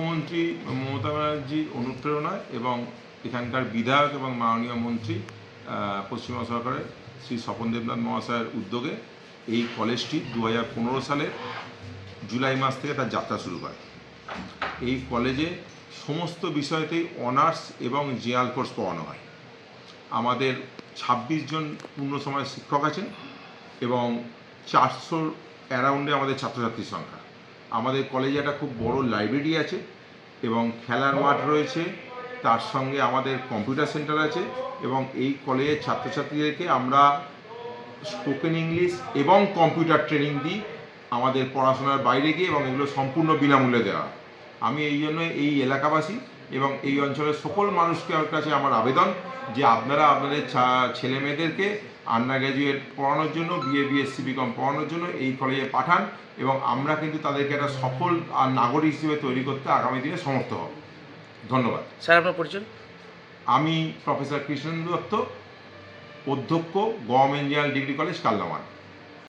মুখ্যমন্ত্রী মমতা ব্যানার্জির অনুপ্রেরণায় এবং এখানকার বিধায়ক এবং মাননীয় মন্ত্রী পশ্চিমবঙ্গ সরকারের শ্রী স্বপন দেবনাথ মহাশয়ের উদ্যোগে এই কলেজটি দু হাজার সালের জুলাই মাস থেকে তার যাত্রা শুরু করে এই কলেজে সমস্ত বিষয়তেই অনার্স এবং জিয়াল কোর্স পড়ানো হয়। আমাদের ছাব্বিশ জন পূর্ণ সময় শিক্ষক আছেন এবং চারশোর অ্যারাউন্ডে আমাদের ছাত্রছাত্রীর সংখ্যা। আমাদের কলেজে একটা খুব বড় লাইব্রেরি আছে এবং খেলার মাঠ রয়েছে, তার সঙ্গে আমাদের কম্পিউটার সেন্টার আছে এবং এই কলেজের ছাত্রছাত্রীদেরকে আমরা স্পোকেন ইংলিশ এবং কম্পিউটার ট্রেনিং দিই আমাদের পড়াশোনার বাইরে গিয়ে এবং এগুলো সম্পূর্ণ বিনামূল্যে দেওয়া আমি এই জন্য এই এলাকাবাসী এবং এই অঞ্চলের সকল মানুষকে কাছে আমার আবেদন যে আপনারা আপনাদের ছেলে মেয়েদেরকে আন্ডার গ্র্যাজুয়েট পড়ানোর জন্য বিএ বিএসসি বিকম পড়ানোর জন্য এই কলেজে পাঠান এবং আমরা কিন্তু তাদেরকে একটা সফল আর নাগরিক হিসেবে তৈরি করতে আগামী দিনে সমর্থ হব। ধন্যবাদ। স্যার আপনার পরিচয়? আমি প্রফেসর কৃষ্ণেন্দু দত্ত অধ্যক্ষ গভর্নমেন্ট ইঞ্জিনিয়ারিং ডিগ্রি কলেজ কাল্লামান